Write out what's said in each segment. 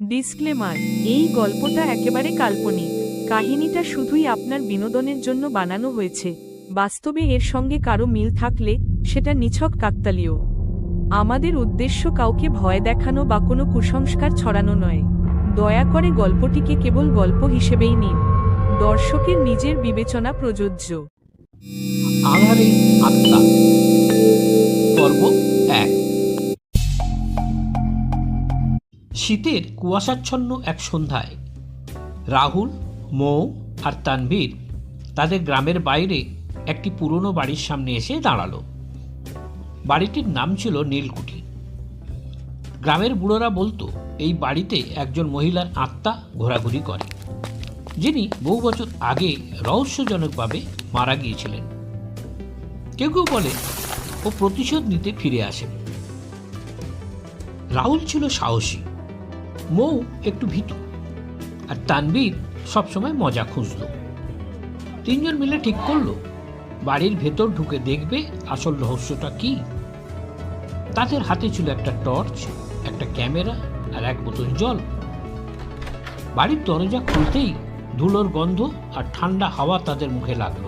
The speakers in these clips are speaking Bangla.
ডিসক্লেমার, এই গল্পটা একেবারে কাল্পনিক। কাহিনীটা শুধুই আপনার বিনোদনের জন্য বানানো হয়েছে। বাস্তবে এর সঙ্গে কারও মিল থাকলে সেটা নিছক কাকতালীয়। আমাদের উদ্দেশ্য কাউকে ভয় দেখানো বা কোনো কুসংস্কার ছড়ানো নয়। দয়া করে গল্পটিকে কেবল গল্প হিসেবেই নিন। দর্শকের নিজের বিবেচনা প্রযোজ্য। আধারে আত্মা। শীতের কুয়াশাচ্ছন্ন এক সন্ধ্যায়। রাহুল, মৌ আর তানভীর তাদের গ্রামের বাইরে একটি পুরনো বাড়ির সামনে এসে দাঁড়াল। বাড়িটির নাম ছিল নীলকুঠি। গ্রামের বুড়োরা বলতো, এই বাড়িতে একজন মহিলার আত্মা ঘোরাঘুরি করে, যিনি বহু বছর আগে রহস্যজনকভাবে মারা গিয়েছিলেন। কেউ কেউ বলে, ও প্রতিশোধ নিতে ফিরে আসেন। রাহুল ছিল সাহসী মৌ একটু ভীতু আর তানবীর সবসময় মজা খুঁজল। তিনজন মিলে ঠিক করল, বাড়ির ভেতর ঢুকে দেখবে আসল রহস্যটা কি। তাদের হাতে ছিল একটা টর্চ, একটা ক্যামেরা আর এক বোতল জল। বাড়ির দরজা খুলতেই ধুলোর গন্ধ আর ঠান্ডা হাওয়া তাদের মুখে লাগল।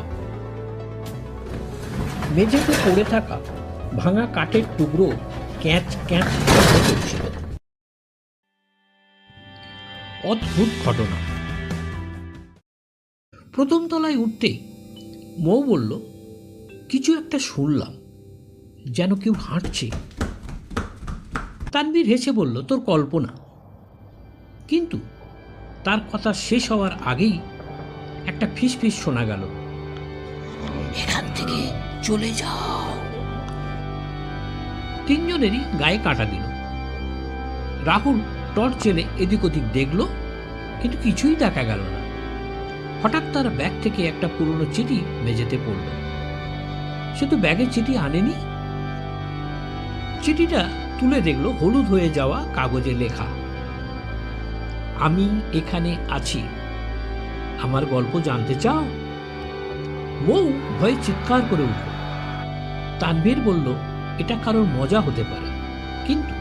মেঝেতে পড়ে থাকা ভাঙা কাঠের টুকরো ক্যাঁচ ক্যাচ করছিল অদ্ভুত ঘটনা। প্রথম তলায় উঠতেই মৌ বলল কিছু একটা শুনলাম যেন কেউ হাঁটছে। তানবীর হেসে বলল তোর কল্পনা। কিন্তু তার কথা শেষ হওয়ার আগেই একটা ফিস ফিস শোনা গেল। এখান থেকে চলে যাও। তিনজনেরই গায়ে কাটা দিল। রাহুল টর্চ চেনে এদিক ওদিক দেখল, কিন্তু কিছুই দেখা গেল না। হঠাৎ তার ব্যাগ থেকে একটা পুরনো চিঠি মেঝেতে পড়ল। সে তো ব্যাগে চিঠি আনেনি? চিঠিটা তুলে দেখল হলুদ হয়ে যাওয়া কাগজে লেখা, আমি এখানে আছি। আমার গল্প জানতে চাও? মৌ ভয়ে চিৎকার করে উঠল। তানভীর বলল, এটা কারোর মজা হতে পারে, কিন্তু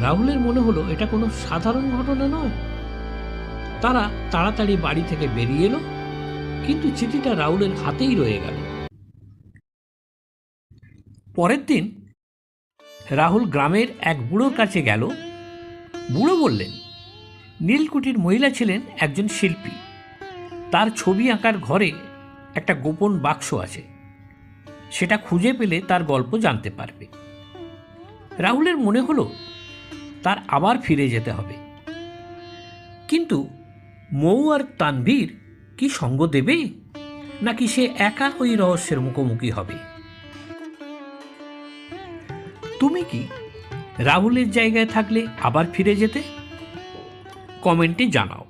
রাহুলের মনে হলো এটা কোনো সাধারণ ঘটনা নয়। তারা তাড়াতাড়ি বাড়ি থেকে বেরিয়ে এলো, কিন্তু চিঠিটা রাহুলের হাতেই রয়ে গেল। পরের দিন রাহুল গ্রামের এক বুড়োর কাছে গেল। বুড়ো বললেন, নীলকুঠির মহিলা ছিলেন একজন শিল্পী। তার ছবি আঁকার ঘরে একটা গোপন বাক্স আছে। সেটা খুঁজে পেলে তার গল্প জানতে পারবে। রাহুলের মনে হলো তার আবার ফিরে যেতে হবে। কিন্তু মৌ আর তানভীর কি সঙ্গ দেবে? নাকি সে একা ওই রহস্যের মুখোমুখি হবে? তুমি কি রাহুলের জায়গায় থাকলে আবার ফিরে যেতে? কমেন্টে জানাও।